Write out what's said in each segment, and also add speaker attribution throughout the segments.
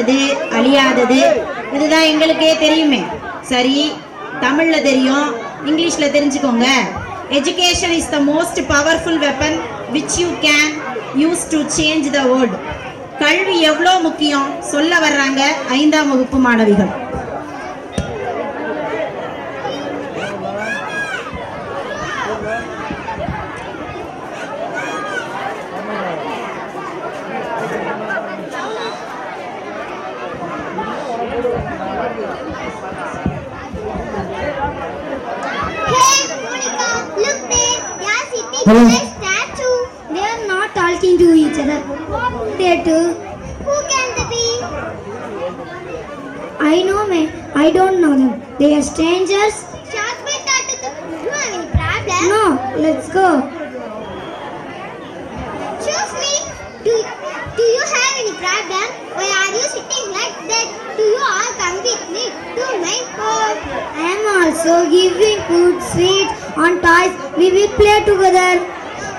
Speaker 1: குறையாதது அழியாதது. இதுதான் எங்களுக்கே தெரியுமே. சரி தமிழ்ல தெரியும் இங்கிலீஷ்ல தெரிஞ்சுக்கோங்க. Education is the most powerful weapon which you can use to change the world கல்வி எவ்வளோ முக்கியம்? சொல்ல வர்றாங்க ஐந்தாம் வகுப்பு மாணவிகள்.
Speaker 2: Hello.
Speaker 3: by a statue. They are not talking to each other. They do. Who can they be? I know, man. I don't know them. They are strangers. Shark bite Do you have any problem? No. Let's go. Choose me. Do, do you have any problem? Why are you sitting like that? Do you all come with me to my home? I am also giving food, sweets, and toys. We will play together.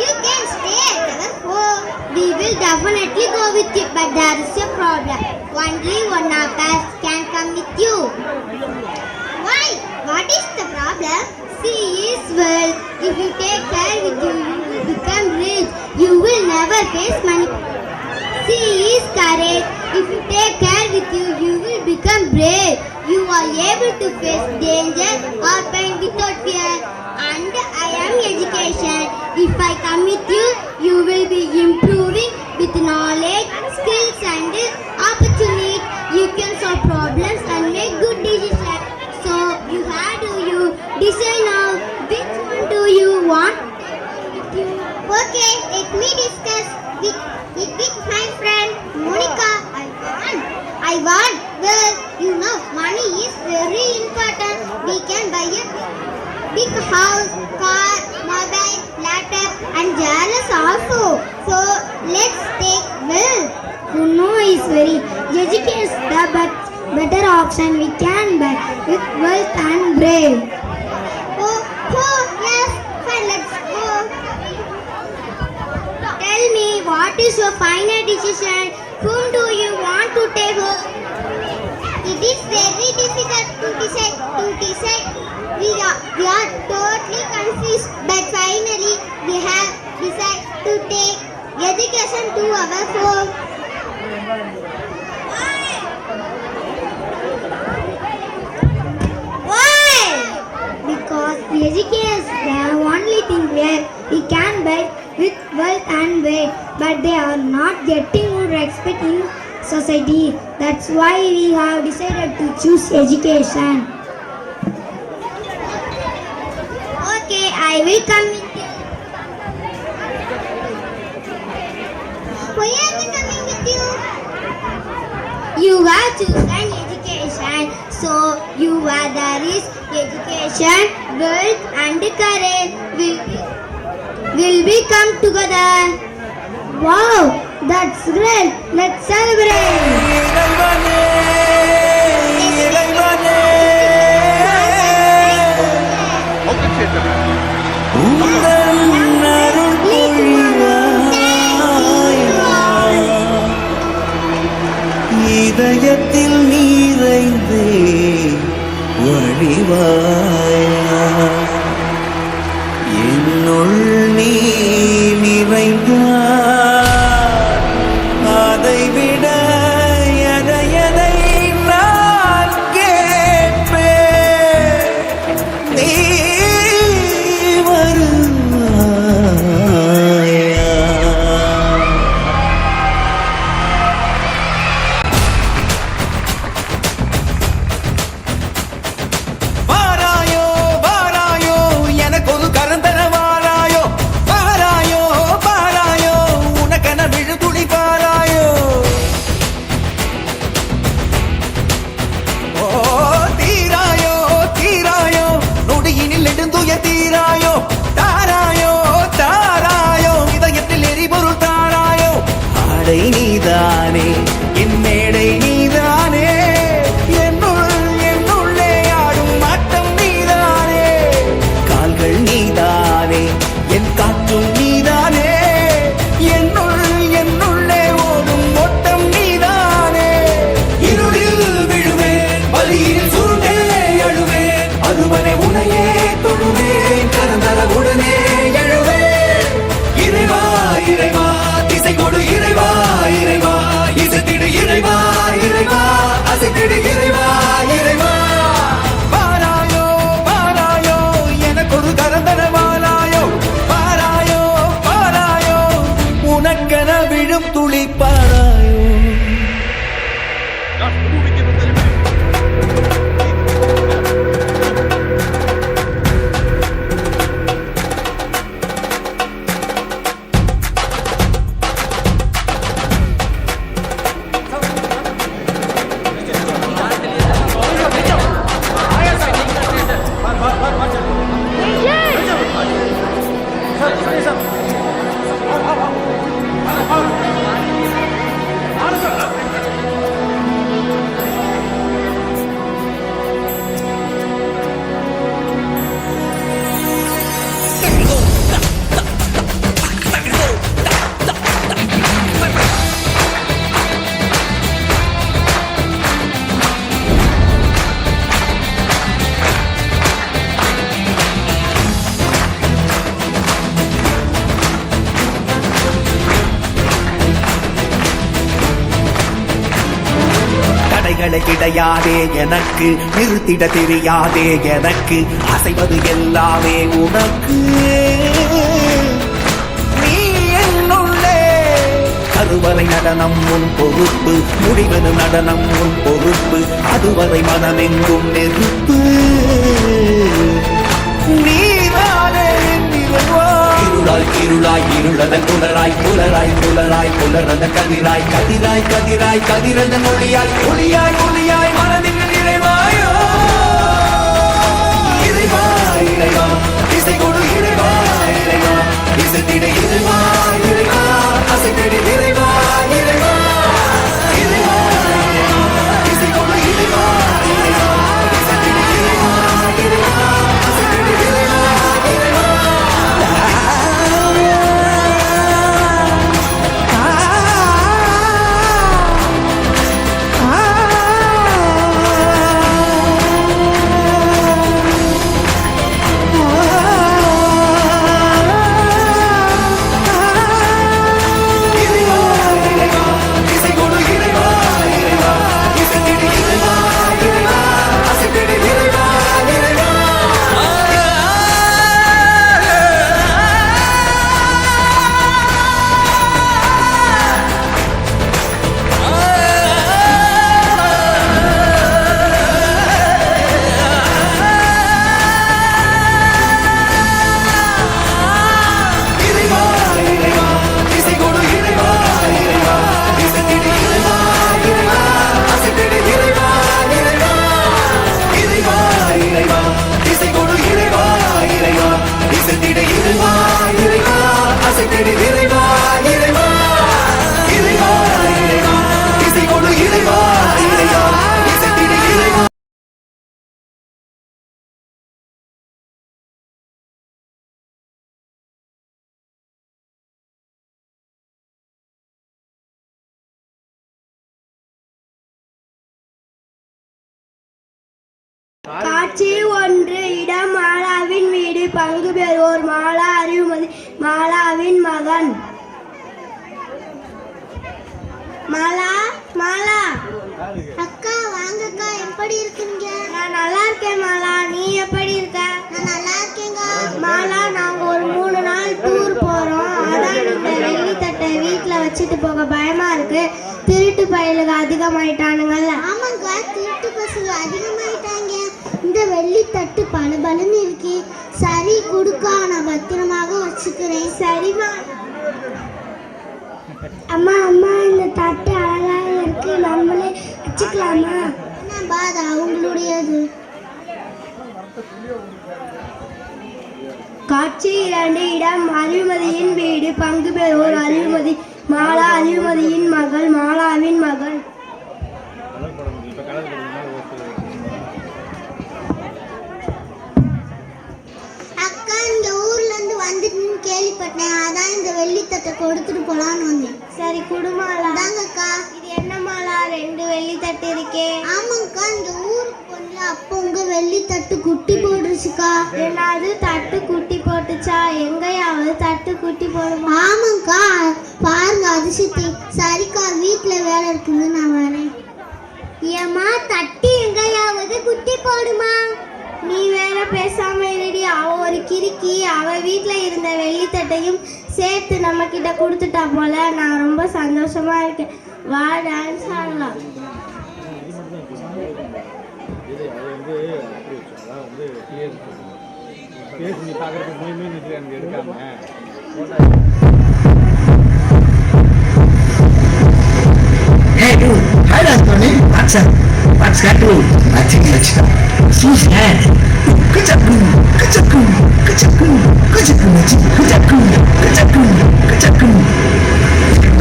Speaker 3: You can stay at our home. We will definitely go with you, but there is a problem. Only one of us can come with you. Why? What is the problem? Sea is well. If you take care with you, you will become rich. You will never face money. Sea is courage. If you take care with you, you will become brave. You are able to face danger or pain without fear. Education. If I come with you, you will be improving with knowledge, skills, and opportunity. You can solve problems and make good decisions. So you have to you decide now which one do you want Okay, let me discuss with, with, with my friend Monica. I want. I want. Well, you know, money is very important. We can buy a big house, car, mobile, laptop, and jewelry also. So let's take well. You know, is very education is the but better option we can buy with wealth and brave. Oh, oh, yes, fine, let's go. Tell me, what is your final decision? Whom do you want to take home? It is very difficult to decide. To decide, we are we are totally confused. But finally, we have decided to take education to our home. Why? Because education is the only thing where we can buy with wealth and weight, but they are not getting good respect in society. That's why we have decided to choose education. Okay, I will come with you. Why are we coming with you? You have chosen education, so you are there is education, wealth, and courage will will be come together. Wow, that's great. Let's celebrate.
Speaker 4: இதயத்தில் நீரைந்தே வழிவாயா என்னுள் நீ நிறைந்தாய். தெரியாதே எனக்கு நிறுத்திட தெரியாதே எனக்கு அசைவது எல்லாமே உனக்கு. நீ என்னுள்ளே கருவறை நடனம் உன் பொறுப்பு முடிவது நடனம் உன் பொறுப்பு அதுவரை மனமெங்கும் நெருப்பு. நீ இருளாய் இருளாய் இருளதன் புலராய் புலராய் புலராய் புலரத கதிராய் கதிராய் கதிராய் கதிரதன் ஒளியாய் ஒளியாய் ஒளியாய் மனதின் நிறைவாயோ. இறைவா இறைவா இசை கொடு இறைவா இறைவா. இசை திட இறைவா இறைவா.
Speaker 5: அசை திட மகன் மாலா மாலா.
Speaker 2: அக்கா வாங்கக்கா எப்படி இருக்கீங்க?
Speaker 5: நான் நல்லா இருக்கேன் மாலா. நீ எப்படி இருக்க?
Speaker 2: நான் நல்லா இருக்கேங்க
Speaker 5: மாலா நாங்க ஒரு மூணு நாள் டூர் போறோம். அதான் இந்த வெள்ளித்தட்டை வீட்ல வச்சுட்டு போக பயமா இருக்கு. திருட்டு பயலுக அதிகமாயிட்டானுங்கல்ல.
Speaker 2: ஆமாங்க திருட்டு பசங்க அதிகமாயிட்டாங்க. இந்த வெள்ளி தட்டு பல பலன்னு இருக்கு. சரி கொடுக்கா நான் பத்திரமாக வச்சுக்கிறேன்.
Speaker 5: சரிமா அம்மா அம்மா இந்த தட்டு அழகாக இருக்கு. நம்மளே வச்சுக்கலாமா?
Speaker 2: என்ன அது அவங்களுடையது.
Speaker 5: காட்சி இரண்டு இடம். அருள்மதியின் வீடு. பங்கு பெறுவோர் அருள்மதி. மாலா அருள்மதியின் மகள். மாலாவின் மகள்.
Speaker 2: வந்துட்டுன்னு கேள்விப்பட்டேன். அதான் இந்த வெள்ளி தட்டை கொடுத்துட்டு போலான்னு வந்தேன்.
Speaker 5: சரி குடுமாலா?
Speaker 2: தாங்கக்கா
Speaker 5: இது என்ன மாலா ரெண்டு வெள்ளி தட்டு இருக்கே.
Speaker 2: ஆமாங்கக்கா இந்த ஊருக்கு போனல அப்போ உங்க வெள்ளி தட்டு குட்டி போட்டுருச்சுக்கா.
Speaker 5: என்னது தட்டு குட்டி போட்டுச்சா? எங்கேயாவது தட்டு குட்டி போடுமா?
Speaker 2: ஆமாங்கக்கா பாருங்க அதிசயத்தை. சரிக்கா வீட்ல வேலை இருக்குது நான் வரேன்.
Speaker 5: ஏமா தட்டி எங்கேயாவது குட்டி போடுமா? நீ வேற பேசாம இருடி. அவ ஒரு கிறுக்கி. அவ வீட்ல இருந்த வெள்ளித்தட்டையும் சேர்த்து நம்ம கிட்ட கொடுத்துட்டா போல. நான் ரொம்ப சந்தோஷமா இருக்கேன். வா டான்ஸ் ஆடலாம்.
Speaker 6: Hey dude, hi Tony. What's up? What's that dude? Nothing much.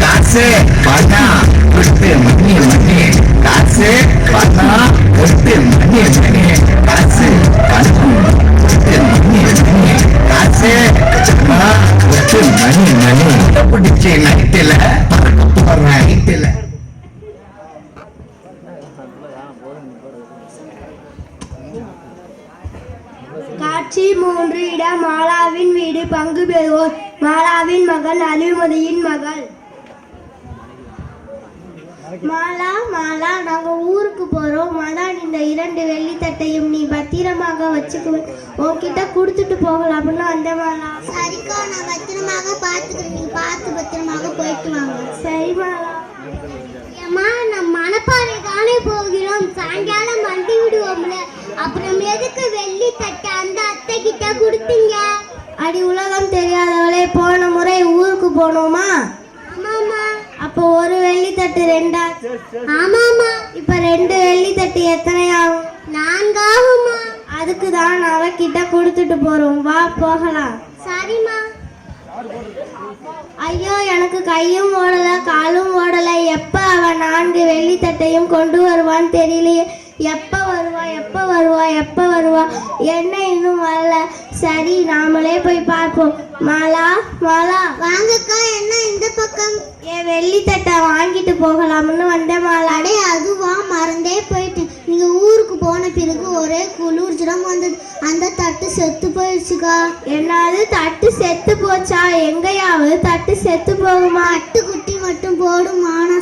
Speaker 6: காசு பணம் கொஸ்து மணி மணி காசு பணம் கொஸ்து மணி மணி காசு பணம் கொஸ்து மணி
Speaker 5: காட்சி மூன்று இடம் மாலாவின் வீடு பங்கு பெறுவோர். மாலாவின் மகள் அலிமதியின் மகள்.
Speaker 2: மாலா மாலா நாங்க ஊருக்கு போறோம். மதான் இந்த இரண்டு வெள்ளித்தட்டையும் நீ பத்திரமாக வச்சுக்குவ உன்கிட்ட கொடுத்துட்டு போகலாம்னு அந்த மாலா. சரிக்கா நான் பத்திரமாக பார்த்துக்கிறேன். நீ பார்த்து பத்திரமாக போயிட்டு வாங்க. சரி மாலா. அம்மா நம் மணப்பாறை தானே போகிறோம். சாயங்காலம் வண்டி விடுவோம்ல. அப்புறம் எதுக்கு வெள்ளி தட்டை அந்த அத்தை கிட்ட கொடுத்தீங்க? அடி உலகம் தெரியாதவளே போன முறை ஊருக்கு போனோமா? ஆமாமா அப்போ ஒரு வெள்ளி தட்டு ரெண்டா? ஆமாமா இப்ப ரெண்டு வெள்ளி தட்டு எத்தனை ஆகும் நான்காகுமா அதுக்கு தான் அவகிட்ட கொடுத்துட்டு போறோம். வா போகலாம். சரிம்மா. ஐயோ எனக்கு கையும் ஓடல காலும் ஓடல. எப்ப அவன் நான்கு வெள்ளித்தட்டையும் கொண்டு வருவான்னு தெரியலையே. எப்ப வருவா எப்ப வருவா எப்ப வருவா? என்ன இன்னும் வரல. சரி நாமளே போய் பார்ப்போம். மாலா மாலா. வாங்கக்கா என்ன இந்த பக்கம்? என் வெள்ளித்தட்டை வாங்கிட்டு போகலாம்னு வந்தேன் மாலா. அடே அதுவா? மறந்தே போயிட்டு. நீங்க ஊருக்கு போன பிறகு ஒரே குளிர் ஜுரம் வந்தது அந்த தட்டு செத்து போயிடுச்சுக்கா. என்னது தட்டு செத்து போச்சா? எங்கேயாவது தட்டு செத்து போகுமா? அட்டு குட்டி மட்டும் போடும்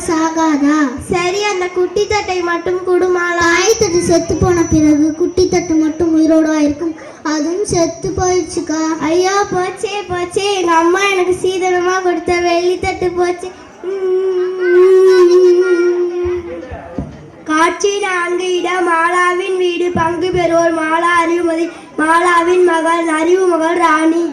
Speaker 2: சாகாதா? சரி அந்த குட்டி தட்டை மட்டும் குடுமாலா தாய் தட்டு செத்து போன பிறகு குட்டி தட்டு மட்டும் உயிரோட இருக்கும். அதுவும் செத்து போயிடுச்சுக்கா. ஐயோ போச்சே போச்சே. எங்க அம்மா எனக்கு சீதனமா கொடுத்த வெள்ளி தட்டு போச்சு. காட்சி நான்கு இடம். மாலாவின் வீடு பங்கு பெறுவோர். மாலா அறிவுமதி மாலாவின் மகள் அறிவு மகள் ராணி.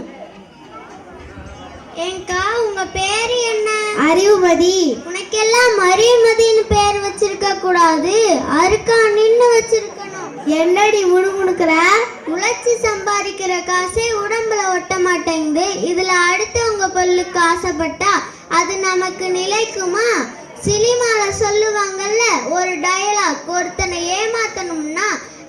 Speaker 2: ஏங்கா உங்க பேரு என்ன? அறிவுமதி உனக்கெல்லாம் மறிமதின்னு பேர் வச்சிருக்க கூடாது. அருக்காணின்னு வச்சிருக்கணும். என்னடி முணுமுணுக்கிற? உழைச்சி சம்பாதிக்கிற காசே உடம்புல ஒட்ட மாட்டேங்குது. இதுல அடுத்தவங்க பொருளுக்கு ஆசைப்பட்டா அது நமக்கு நிலைக்குமா? சினிமால சொல்லுவாங்கல்ல ஒரு டயலாக் ஒருத்தனை ஏமாத்தணும்னா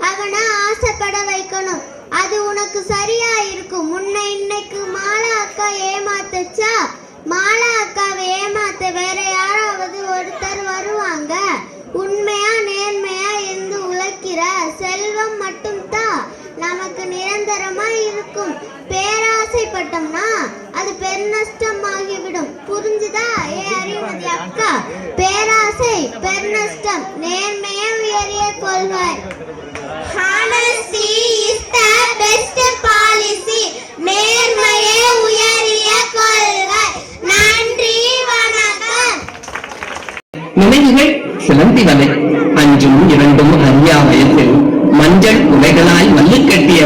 Speaker 2: அவனை ஆசைப்பட வைக்கணும். அது உனக்கு சரியா இருக்கும். முன்ன இன்னைக்கு மாலா அக்கா ஏமாத்துச்சா? மாலா அக்காவை ஏமாத்த வேற யாராவது ஒருத்தர் வருவாங்க? உண்மையா நேர்மையா இருந்து உழைக்கிற செல்வம் மட்டும்தான் நமக்கு நிரந்தரமா இருக்கும். பேரா ஆசைப்பட்டோம்னா அது பெருநஷ்டமாகிவிடும் புரிஞ்சுதா? ஏ அறிவுமதி அக்கா? பேராசை பெருநஷ்டம் நேர்மையே உயரிய கொள்கை நேர்மையே உயரிய கொள்கை நன்றி வணக்கம்.
Speaker 7: நினைவுகள் சிலந்தி வலை அஞ்சும் இரண்டும் அறியா வயசில் மஞ்சள் உடைகளாய் மல்லிக் கட்டிய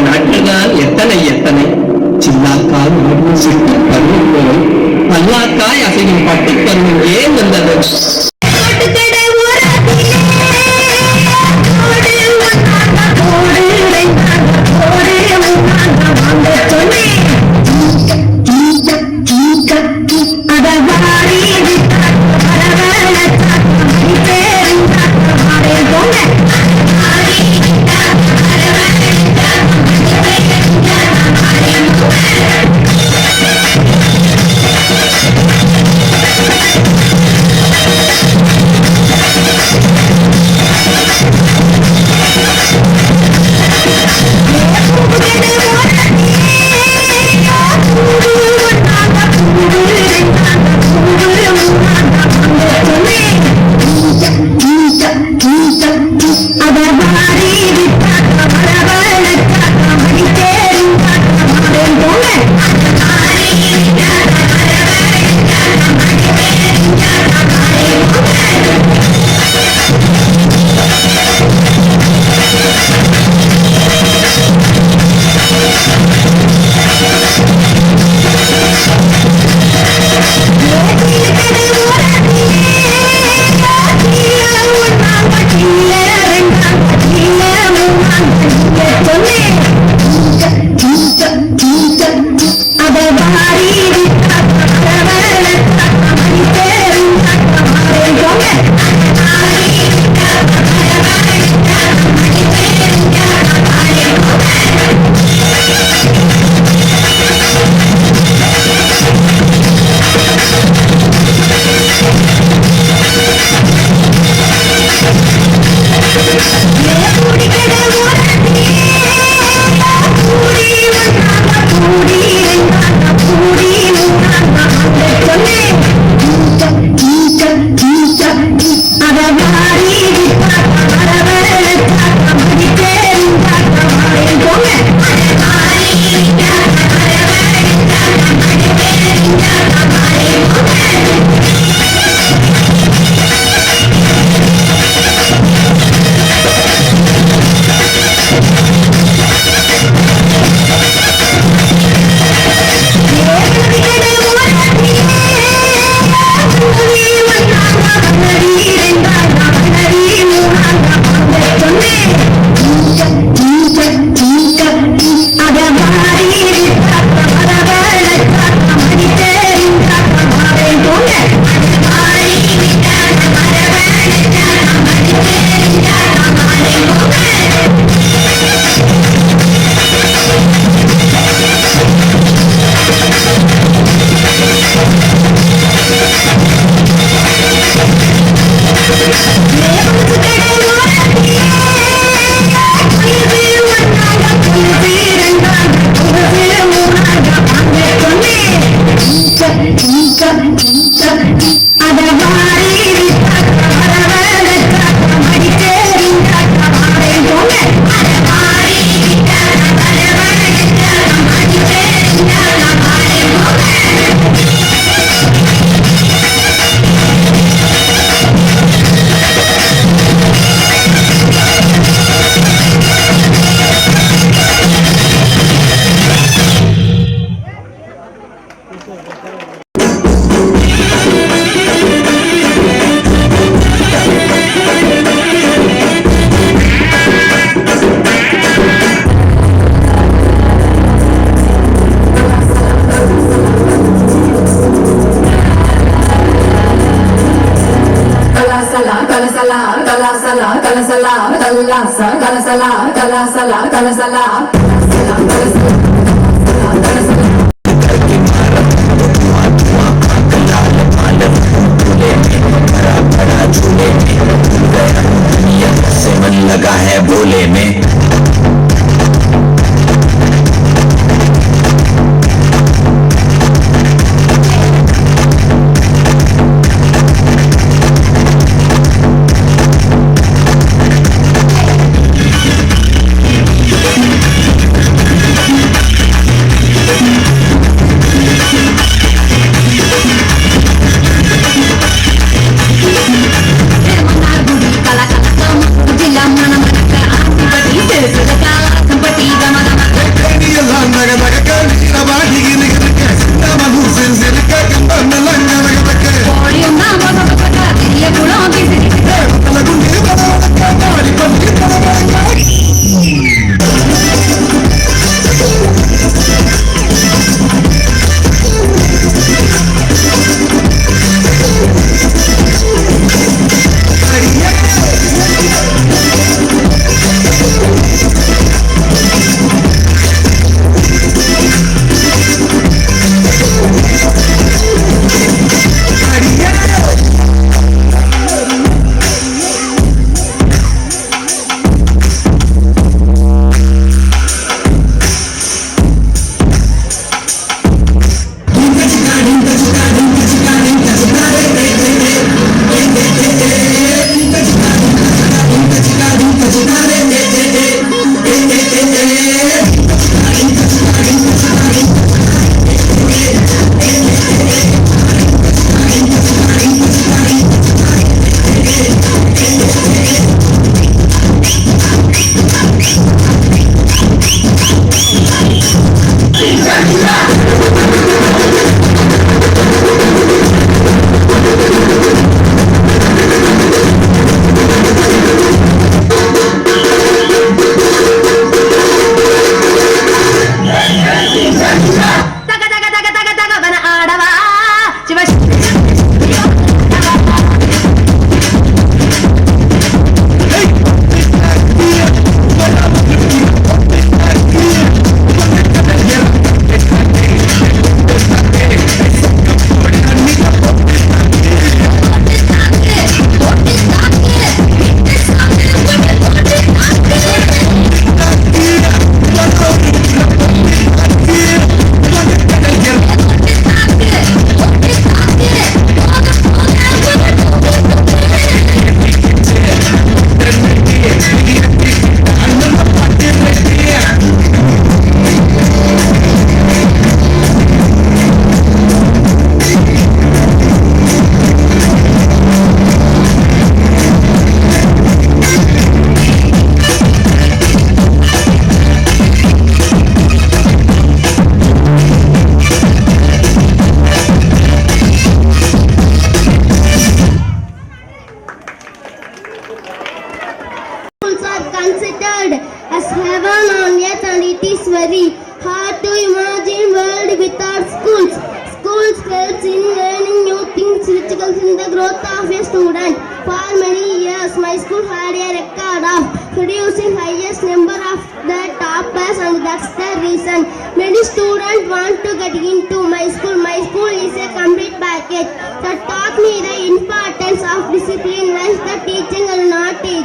Speaker 7: எத்தனை எத்தனை? சில்லாக்கால் சிட்டு பருவம் பல்லாக்காய் அசையும் பட்டுப் பருவம் ஏன் வந்தது?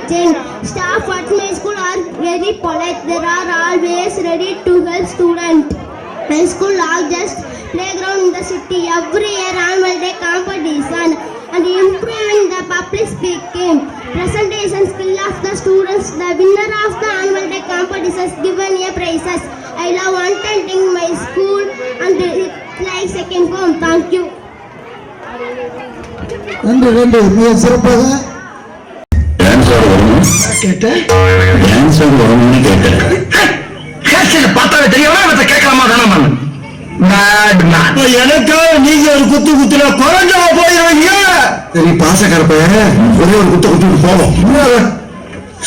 Speaker 5: teaching. Staff at my school are very polite. They are always ready to help students. My school are just playground in the city. Every year annual day competition and improving the public speaking. Presentation skill of the students. The winner of the annual day competition is given a prizes. I love attending my school and it's like second home. Thank you.
Speaker 8: நன்றி நன்றி மிக சிறப்பாக கேட்டேன்?
Speaker 9: Dancer வரும்னு கேட்டேன்.
Speaker 8: கேட்சல பார்த்தாலே தெரியவா இவத்தை கேட்கலாமா எனக்காக நீங்க ஒரு குத்து குத்துல குறைஞ்சா போயிருவீங்க? சரி பாச கரப்ப ஒரே ஒரு குத்து குத்துட்டு போவோம்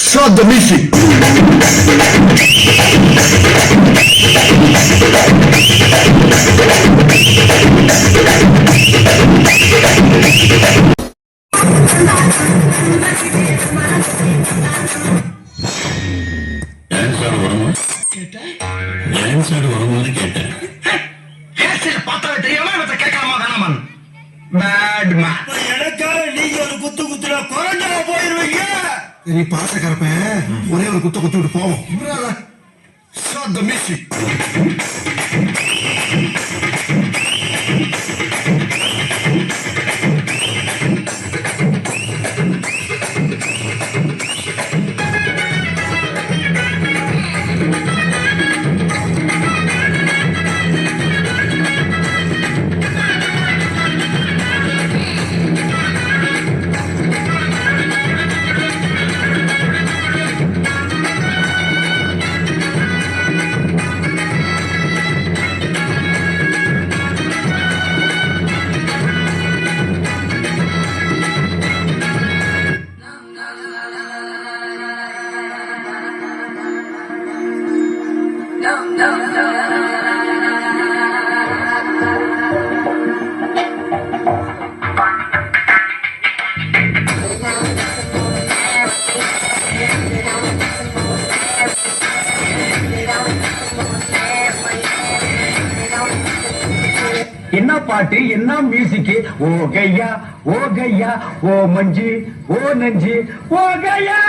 Speaker 8: Shot the music.
Speaker 10: O Manjhi O நஞ்சி O Gaya.